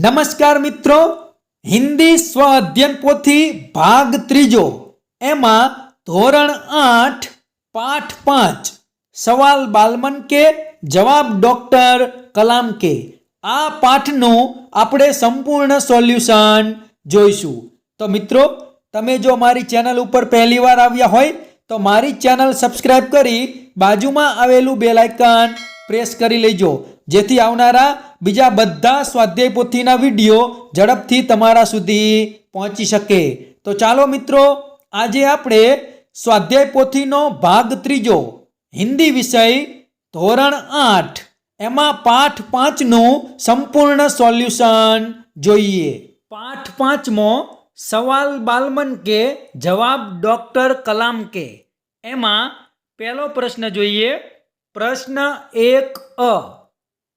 નમસ્કાર મિત્રો હિન્દી સ્વ અધ્યયન પોથી ભાગ ત્રીજો એમાં ધોરણ આઠ પાઠ પાંચ સવાલ બાલમન કે જવાબ ડોક્ટર કલામ કે આ પાઠનું આપણે સંપૂર્ણ સોલ્યુશન જોઈશું તો મિત્રો તમે જો મારી ચેનલ ઉપર પહેલીવાર આવ્યા હોય તો મારી ચેનલ સબસ્ક્રાઈબ કરી બાજુમાં આવેલું બેલાઇકન પ્રેસ કરી લેજો જેથી આવનારા બીજા બધા સ્વાધ્યાય પોથીના વિડીયો ઝડપથી તમારા સુધી પહોંચી શકે તો ચાલો મિત્રો આજે આપણે સ્વાધ્યાય પોથીનો ભાગ ત્રીજો હિન્દી વિષય ધોરણ આઠ એમાં પાઠ પાંચનું સંપૂર્ણ સોલ્યુશન જોઈએ પાઠ પાંચમો સવાલ બાલમન કે જવાબ ડૉક્ટર કલામ કે એમાં પહેલો પ્રશ્ન જોઈએ પ્રશ્ન એક અ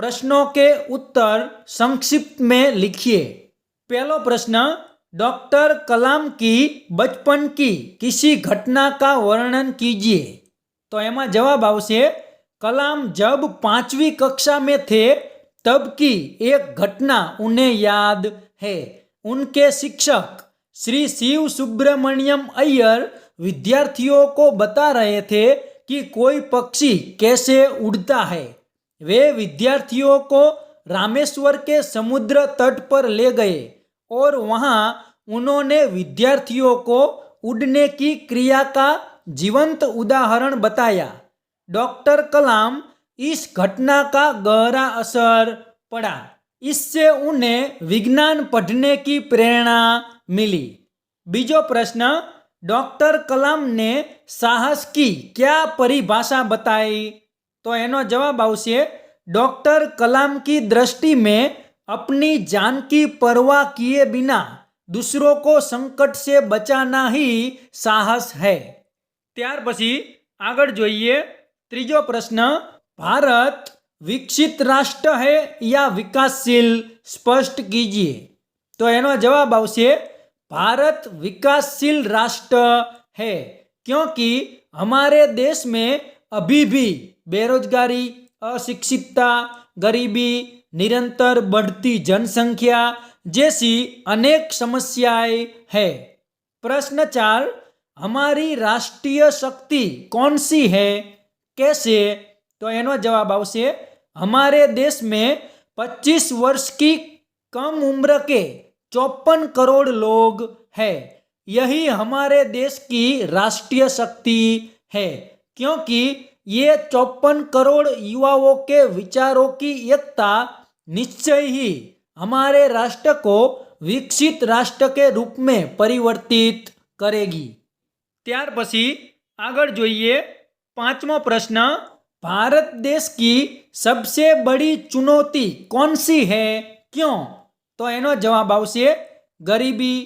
प्रश्नों के उत्तर संक्षिप्त में लिखिए पहलो प्रश्न डॉक्टर कलाम की बचपन की किसी घटना का वर्णन कीजिए तो एम जवाब कलाम जब पांचवी कक्षा में थे तब की एक घटना उन्हें याद है उनके शिक्षक श्री शिव सुब्रमण्यम अय्यर विद्यार्थियों को बता रहे थे कि कोई पक्षी कैसे उड़ता है वे विद्यार्थियों को रामेश्वर के समुद्र तट पर ले गए और वहाँ उन्होंने विद्यार्थियों को उड़ने की क्रिया का जीवंत उदाहरण बताया डॉक्टर कलाम इस घटना का गहरा असर पड़ा इससे उन्हें विज्ञान पढ़ने की प्रेरणा मिली बीजो प्रश्न डॉक्टर कलाम ने साहस की क्या परिभाषा बताई तो एन जवाब आटर कलाम की दृष्टि में अपनी जान की परवाह किए बिना दूसरों को संकट से बचाना ही साहस है त्यार पी आग जो तीजो प्रश्न भारत विकसित राष्ट्र है या विकासशील स्पष्ट कीजिए तो यह जवाब भारत विकासशील राष्ट्र है क्योंकि हमारे देश में अभी भी बेरोजगारी अशिक्षितता गरीबी निरंतर बढ़ती जनसंख्या जैसी अनेक समस्याएं है प्रश्न चार हमारी राष्ट्रीय शक्ति कौन सी है कैसे तो એનો जवाब आवश्य हमारे देश में 25 वर्ष की कम उम्र के चौपन करोड़ लोग है यही हमारे देश की राष्ट्रीय शक्ति है क्योंकि ये चौपन करोड़ युवाओं के विचारों की एकता निश्चय ही हमारे राष्ट्र को વિકસિત રાષ્ટ્ર કે રૂપમે પરિવર્તિત કરેગી ત્યાર પછી આગળ જોઈએ પાંચમો પ્રશ્ન ભારત દેશ કી સબસે બડી ચુનૌતી કોન સી હે ક્યો તો એનો જવાબ આવશે ગરીબી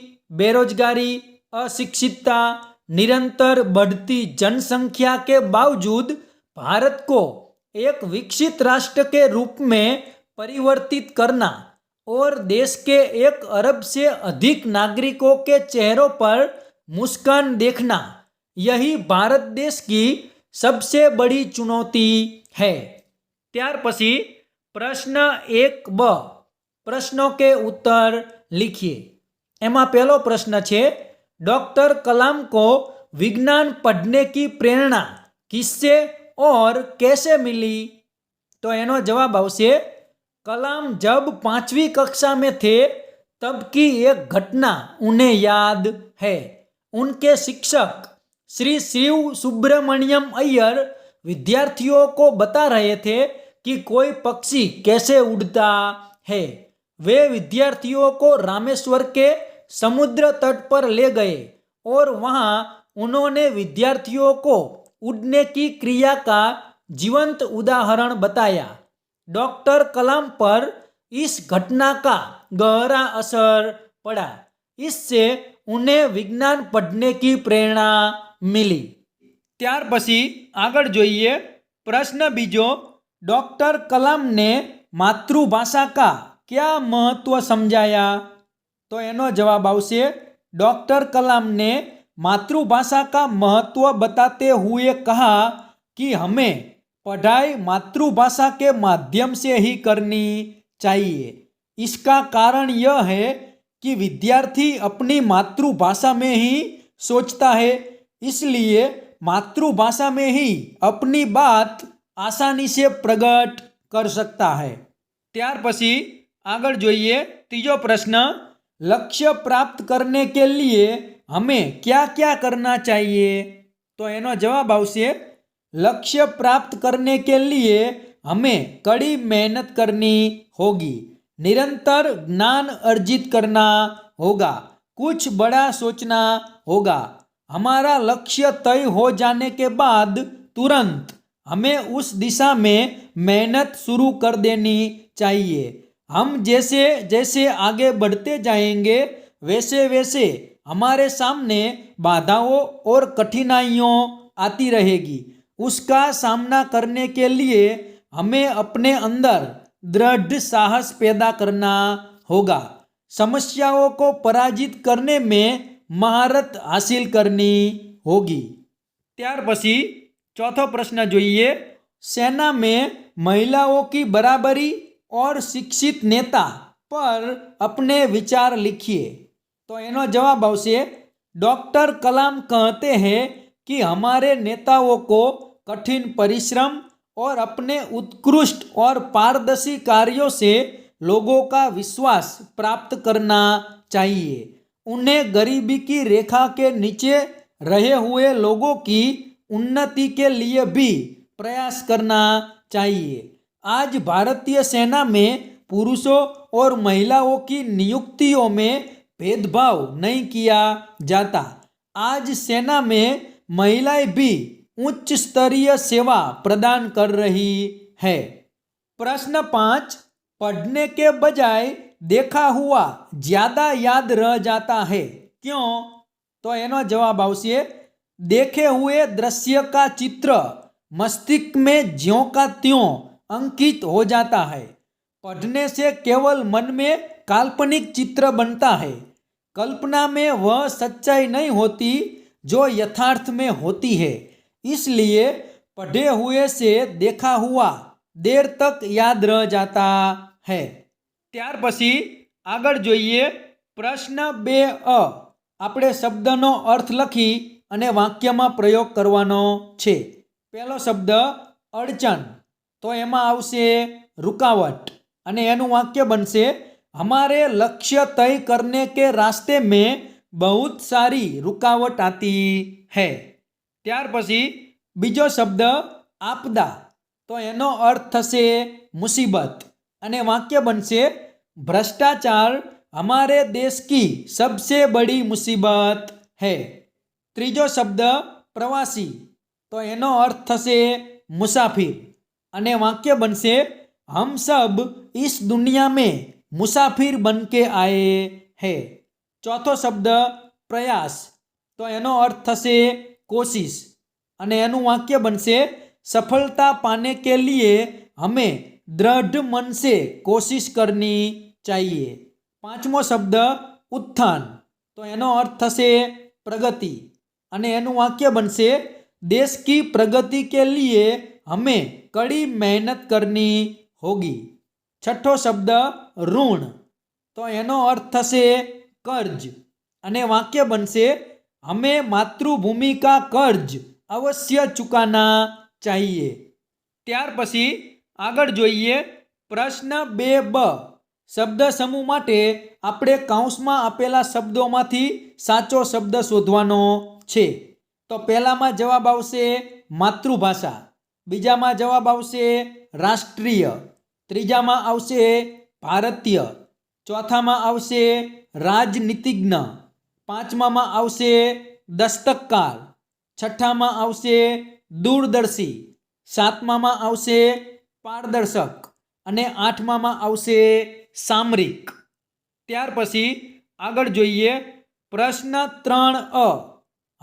બેરોજગારી અશિક્ષિતતા निरंतर बढ़ती जनसंख्या के बावजूद भारत को एक विकसित राष्ट्र के रूप में परिवर्तित करना और देश के एक अरब से अधिक नागरिकों के चेहरों पर मुस्कान देखना यही भारत देश की सबसे बड़ी चुनौती है त्यार पशी प्रश्न एक ब प्रश्नों के उत्तर लिखिए एम पहलो प्रश्न है डॉक्टर कलाम को विज्ञान पढ़ने की प्रेरणा किससे और कैसे मिली तो એનો जवाब આવશે કલામ જબ પાંચવી કક્ષા મેં तब की एक घटना उन्हें याद है उनके शिक्षक श्री शिव सुब्रमण्यम अय्यर विद्यार्थियों को बता रहे थे कि कोई पक्षी कैसे उड़ता है वे विद्यार्थियों को रामेश्वर के समुद्र तट पर ले गए और वहां उन्होंने विद्यार्थियों को उड़ने की क्रिया का जीवंत उदाहरण बताया डॉक्टर कलाम पर इस घटना का गहरा असर पड़ा इससे उन्हें विज्ञान पढ़ने की प्रेरणा मिली त्यार पशी પછી जो प्रश्न बीजो डॉक्टर कलाम ने मातृभाषा का क्या महत्व समझाया तो એનો जवाब આવશે कलाम ने मातृभाषा का महत्व बताते हुए कहा कि हमें पढ़ाई मातृभाषा के माध्यम से ही करनी चाहिए इसका कारण यह है कि विद्यार्थी अपनी मातृभाषा में ही सोचता है इसलिए मातृभाषा में ही अपनी बात आसानी से प्रकट कर सकता है ત્યાર आग जो જોઈએ तीजो प्रश्न लक्ष्य प्राप्त करने के लिए हमें क्या क्या करना चाहिए तो એનો जवाब આવશે લક્ષ્ય પ્રાપ્ત કરને કે લીએ હમે કડી મહેનત કરની હોગી निरंतर ज्ञान अर्जित करना होगा कुछ बड़ा सोचना होगा हमारा लक्ष्य तय हो जाने के बाद तुरंत हमें उस दिशा में मेहनत शुरू कर देनी चाहिए हम जैसे जैसे आगे बढ़ते जाएंगे वैसे वैसे हमारे सामने बाधाओं और कठिनाइयों आती रहेगी उसका सामना करने के लिए हमें अपने अंदर दृढ़ साहस पैदा करना होगा समस्याओं को पराजित करने में हासिल करनी होगी त्यार पशी चौथा प्रश्न जो है सेना में महिलाओं की बराबरी और शिक्षित नेता पर अपने विचार लिखिए तो एनो जवाब આવશે ડોક્ટર કલામ કહેતે હે કે હમારે નેતાવો કો કઠિન પરિશ્રમ ઓર અપને ઉત્કૃષ્ટ ઓર પારદર્શી કાર્યો સે લોકો કા વિશ્વાસ પ્રાપ્ત કરના ચાહીએ ઉને ગરીબી કી રેખા કે નીચે રહે હુએ લોકો કી ઉન્નતિ કે લિયે ભી પ્રયાસ કરના ચાહીએ आज भारतीय सेना में पुरुषों और महिलाओं की नियुक्तियों में भेदभाव नहीं किया जाता आज सेना में महिलाएं भी उच्च स्तरीय सेवा प्रदान कर रही है प्रश्न पाँच पढ़ने के बजाय देखा हुआ ज़्यादा याद रह जाता है क्यों तो એનો जवाब आवश्य देखे हुए दृश्य का चित्र मस्तिष्क में ज्यों का त्यों अंकित हो जाता है पढ़ने से केवल मन में काल्पनिक चित्र बनता है कल्पना में वह सच्चाई नहीं होती जो यथार्थ में होती है इसलिए पढ़े हुए से देखा हुआ દેર તક યાદ રહ જાતા હે ત્યાર પછી આગળ જોઈએ પ્રશ્ન બે અ આપણે શબ્દનો અર્થ લખી અને વાક્યમાં પ્રયોગ કરવાનો છે પહેલો શબ્દ અડચણ તો એમાં આવશે રૂકાવટ અને એનું વાક્ય બનશે हमारे लक्ष्य तय करने के रास्ते में बहुत સારી रुकावट આતી હે ત્યાર પછી બીજો શબ્દ આપદા તો એનો અર્થ થશે મુસીબત અને વાક્ય બનશે ભ્રષ્ટાચાર અમારે દેશ કી સબસે બડી મુસીબત હે ત્રીજો શબ્દ પ્રવાસી તો એનો અર્થ થશે મુસાફિર અને વાક્ય બનશે હમ સબ ઇસ દુનિયા મેં મુસાફિર બનકે આયે હે ચોથો શબ્દ પ્રયાસ તો એનો અર્થ થશે કોશિશ અને એનું વાક્ય બનશે સફળતા પાને કે લીએ હમે દ્રઢ મન કોશિશ કરની ચાહીએ પાંચમો શબ્દ ઉત્થાન તો એનો અર્થ થશે પ્રગતિ અને એનું વાક્ય બનશે દેશ કી પ્રગતિ કે લીએ હમેં કડી મહેનત કરની હોગી છઠ્ઠો શબ્દ ઋણ તો એનો અર્થ થશે કર્જ અને વાક્ય બનશે અમે માતૃભૂમિકા કર્જ અવશ્ય ચૂકાના ચાહીએ ત્યાર પછી આગળ જોઈએ પ્રશ્ન બે બ શબ્દ સમૂહ માટે આપણે કાઉન્સમાં આપેલા શબ્દોમાંથી સાચો શબ્દ શોધવાનો છે તો પહેલામાં જવાબ આવશે માતૃભાષા બીજામાં જવાબ આવશે રાષ્ટ્રીય ત્રીજામાં આવશે ભારતીય ચોથામાં આવશે રાજનીતિજ્ઞ પાંચમામાં આવશે દસ્તકકાર છઠ્ઠામાં આવશે દૂરદર્શી સાતમામાં આવશે પારદર્શક અને આઠમામાં આવશે સામરિક ત્યાર પછી આગળ જોઈએ પ્રશ્ન ત્રણ અ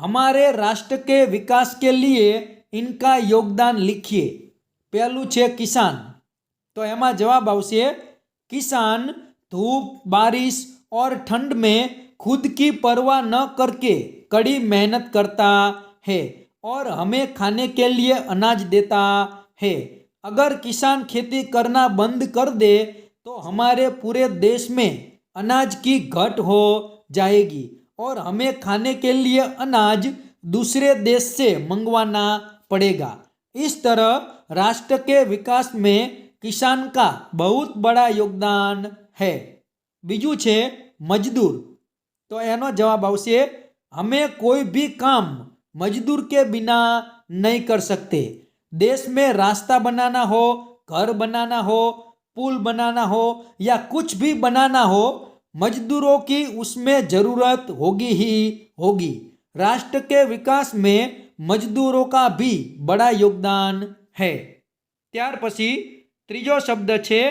હમારે રાષ્ટ્ર કે વિકાસ કે લીએ इनका योगदान लिखिए पहलू छे किसान तो एम जवाब આવશે किसान धूप बारिश और ठंड में खुद की परवाह न करके कड़ी मेहनत करता है और हमें खाने के लिए अनाज देता है अगर किसान खेती करना बंद कर दे तो हमारे पूरे देश में अनाज की घट हो जाएगी और हमें खाने के लिए अनाज दूसरे देश से मंगवाना पड़ेगा इस तरह राष्ट्र के विकास में किसान का बहुत बड़ा योगदान है बिजू छे मजदूर तो এরનો જવાબ આવશે અમે કોઈ ભી કામ મજદૂર કે બિના નહી કર સકતે દેશ મેં રાસ્તા બનાના હો ઘર બનાના હો પુલ બનાના હો યા કુછ ભી બનાના હો મજદુરો કી ઉસમે જરૂરત હોગી હી હોગી રાષ્ટ્ર કે વિકાસ મેં मजदूरों का भी बड़ा योगदान है ત્યાર પછી তৃতীয় શબ્દ છે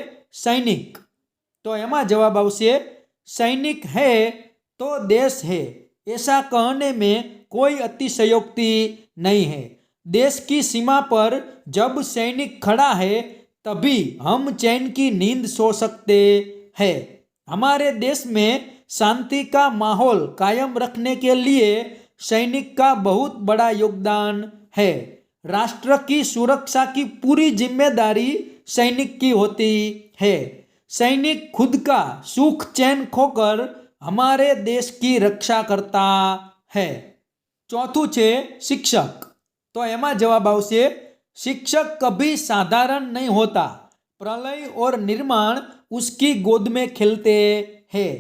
સૈનિક તો એમાં જવાબ આવશે સૈનિક હે તો દેશ હે એસા કહેને મે કોઈ అతిસયોક્તિ નહીં હે દેશ કી સીમા પર જબ સૈનિક ખڑا હે તભી હમ चैन કી નીંદ સો સકતે હે હમારે દેશ મે શાંતિ કા માહોલ કાયમ રખને કે લિયે सैनिक का बहुत बड़ा योगदान है राष्ट्र की सुरक्षा की पूरी जिम्मेदारी सैनिक की होती है सैनिक खुद का सुख चैन खोकर हमारे देश की रक्षा करता है ચોથું छे शिक्षक तो एम जवाब આવશે शिक्षक कभी साधारण नहीं होता प्रलय और निर्माण उसकी गोद में खेलते हैं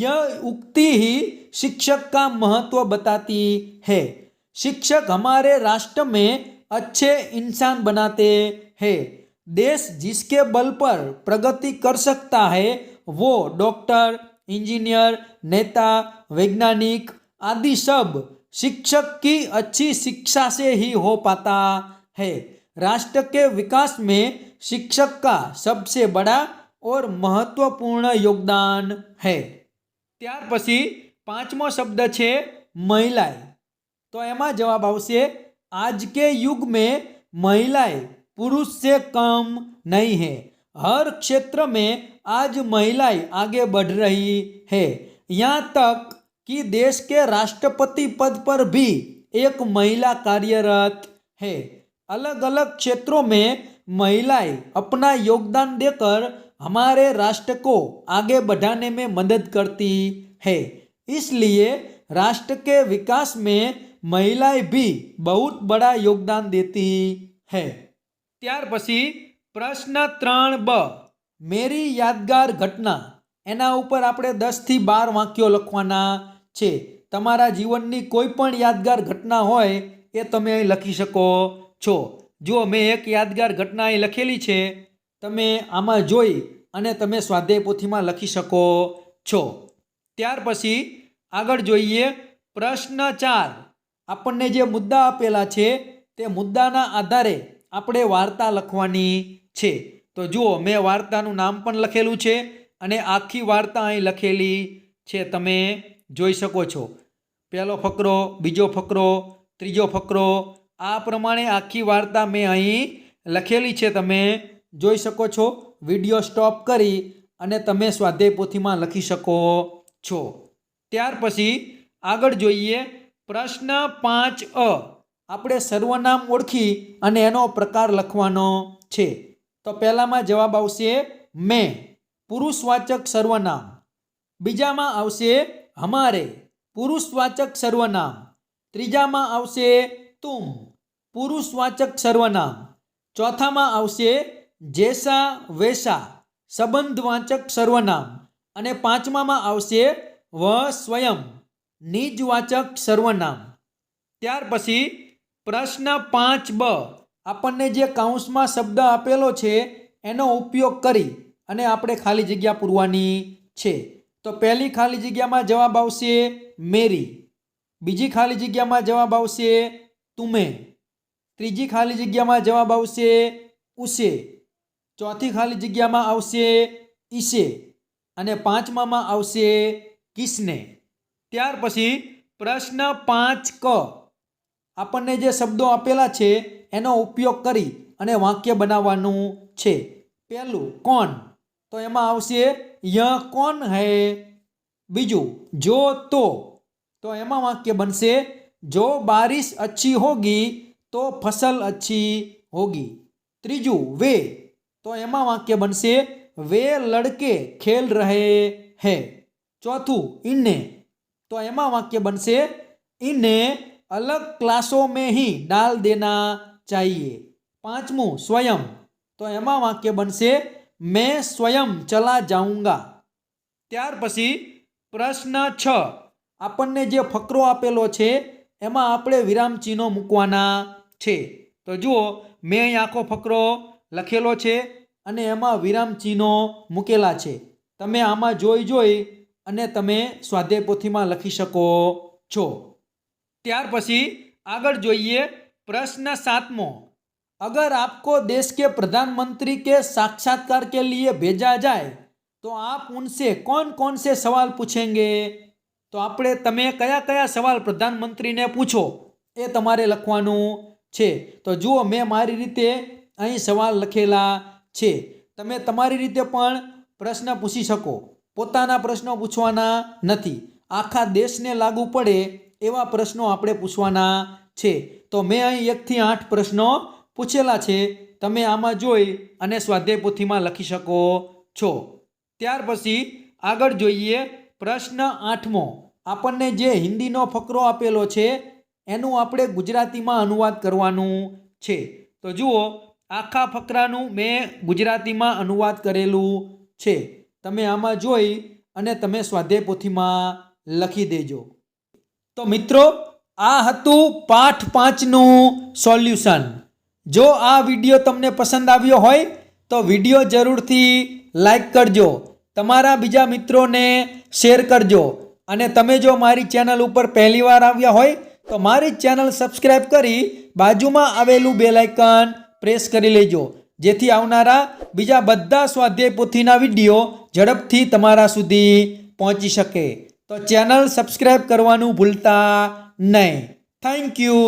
यह उक्ति ही शिक्षक का महत्व बताती है शिक्षक हमारे राष्ट्र में अच्छे इंसान बनाते हैं देश जिसके बल पर प्रगति कर सकता है वो डॉक्टर इंजीनियर नेता वैज्ञानिक आदि सब शिक्षक की अच्छी शिक्षा से ही हो पाता है राष्ट्र के विकास में शिक्षक का सबसे बड़ा और महत्वपूर्ण योगदान है त્યાર પછી પાંચમો શબ્દ છે મહિલા તો એમાં જવાબ આવશે આજ કે યુગ મે મહિલા પુરુષ સે કામ નહી હે હર ક્ષેત્ર મે આજ મહિલા આગે બઢ રહી હે યહાં તક કી દેશ કે રાષ્ટ્રપતિ પદ પર ભી એક મહિલા કાર્યરત હે અલગ અલગ ક્ષેત્રો મે મહિલા એપના યોગદાન દેકર हमारे राष्ट्र को आगे बढ़ाने में मदद करती है રાષ્ટ્ર કે વિકાસ મેં મહિલાએ ભી બહુ બડા યોગદાન દેતી હૈ ત્યાર પછી પ્રશ્ન ત્રણ બ મેરી યાદગાર ઘટના એના ઉપર આપણે દસથી બાર વાક્યો લખવાના છે તમારા જીવનની કોઈ પણ યાદગાર ઘટના હોય એ તમે અહીં લખી શકો છો જો મેં એક યાદગાર ઘટના અહીં લખેલી છે તમે આમાં જોઈ અને તમે સ્વાધ્યાય પોથીમાં લખી શકો છો ત્યાર પછી આગળ જોઈએ પ્રશ્ન ચાર આપણને જે મુદ્દા આપેલા છે તે મુદ્દાના આધારે આપણે વાર્તા લખવાની છે તો જુઓ મેં વાર્તાનું નામ પણ લખેલું છે અને આખી વાર્તા અહીં લખેલી છે તમે જોઈ શકો છો પહેલો ફકરો બીજો ફકરો ત્રીજો ફકરો આ પ્રમાણે આખી વાર્તા મેં અહીં લખેલી છે તમે જોઈ શકો છો વિડીયો સ્ટોપ કરી અને તમે સ્વાધ્યાય પોથીમાં લખી શકો છો ત્યાર પછી આગળ જોઈએ પ્રશ્ન પાંચ અ આપણે સર્વનામ ઓળખી અને એનો પ્રકાર લખવાનો છે તો પહેલામાં જવાબ આવશે મેં પુરુષવાચક સર્વનામ બીજામાં આવશે હમારે પુરુષવાચક સર્વનામ ત્રીજામાં આવશે તુમ પુરુષવાચક સર્વનામ ચોથામાં આવશે જેસા વેસા સંબંધવાચક સર્વનામ અને પાંચમામાં આવશે વ સ્વયં નિજવાચક સર્વનામ ત્યાર પછી પ્રશ્ન પાંચ બ આપણને જે કાઉન્સમાં શબ્દ આપેલો છે એનો ઉપયોગ કરી અને આપણે ખાલી જગ્યા પૂરવાની છે તો પહેલી ખાલી જગ્યામાં જવાબ આવશે મેરી બીજી ખાલી જગ્યામાં જવાબ આવશે તુમે ત્રીજી ખાલી જગ્યામાં જવાબ આવશે ઉશે ચોથી ખાલી જગ્યામાં આવશે ઈશે અને પાંચમામાં આવશે કિસને ત્યાર પછી પ્રશ્ન પાંચ ક આપણને જે શબ્દો આપેલા છે એનો ઉપયોગ કરી અને વાક્ય બનાવવાનું છે પહેલું કોણ તો એમાં આવશે ય કોણ હૈ બીજું જો તો તો એમાં વાક્ય બનશે જો બારિશ અચ્છી હોગી તો ફસલ અચ્છી હોગી ત્રીજું વે તો એમાં વાક્ય બનશે વે લડકે ખેલ રહે હે ચોથું ઇને તો એમાં વાક્ય બનશે ઇને અલગ ક્લાસો મેં હી ડાલ દેના ચાહીએ પાંચમું સ્વયં તો એમાં વાક્ય બનશે મેં સ્વયં ચલા જાઉંગા ત્યાર પછી પ્રશ્ન છ આપણને જે ફકરો આપેલો છે એમાં આપણે વિરામ ચિહ્નો મૂકવાના છે તો જુઓ મેં આખો ફકરો લખેલો છે અને એમાં વિરામ ચિહ્નો મૂકેલા છે તમે આમાં જોઈ જોઈ અને તમે સ્વાધ્યાય પોથીમાં લખી શકો છો ત્યાર પછી આગળ જોઈએ પ્રશ્ન સાતમો અગર આપકો દેશ કે પ્રધાનમંત્રી કે સાક્ષાત્કાર કે લીએ ભેજા જાય તો આપ ઉનસે કોણ કોણ સે સવાલ પૂછેંગે તો આપણે તમે કયા કયા સવાલ પ્રધાનમંત્રીને પૂછો એ તમારે લખવાનું છે તો જુઓ મેં મારી રીતે અહીં સવાલ લખેલા છે તમે તમારી રીતે પણ પ્રશ્ન પૂછી શકો પોતાના પ્રશ્નો પૂછવાના નથી આખા દેશને લાગુ પડે એવા પ્રશ્નો આપણે પૂછવાના છે તો મેં અહીં એકથી આઠ પ્રશ્નો પૂછેલા છે તમે આમાં જોઈ અને સ્વાધ્યાય પોથીમાં લખી શકો છો ત્યાર પછી આગળ જોઈએ પ્રશ્ન આઠમો આપણને જે હિન્દીનો ફકરો આપેલો છે એનું આપણે ગુજરાતીમાં અનુવાદ કરવાનું છે તો જુઓ આખા ફકરાનું મેં ગુજરાતીમાં અનુવાદ કરેલું છે તમે આમાં જોઈ અને તમે સ્વાધ્યાય પોથીમાં લખી દેજો તો મિત્રો આ હતું પાઠ પાંચનું સોલ્યુશન જો આ વિડીયો તમને પસંદ આવ્યો હોય તો વિડીયો જરૂરથી લાઈક કરજો તમારા બીજા મિત્રોને શેર કરજો અને તમે જો મારી ચેનલ ઉપર પહેલીવાર આવ્યા હોય તો મારી ચેનલ સબસ્ક્રાઈબ કરી બાજુમાં આવેલું બેલાઇકન પ્રેસ કરી લેજો જેથી આવનારા બીજા બધા સ્વાધ્યાય પોથીના વિડીયો ઝડપથી તમારા સુધી પહોંચી શકે તો ચેનલ સબસ્ક્રાઈબ કરવાનું ભૂલતા નહીં થેન્ક યુ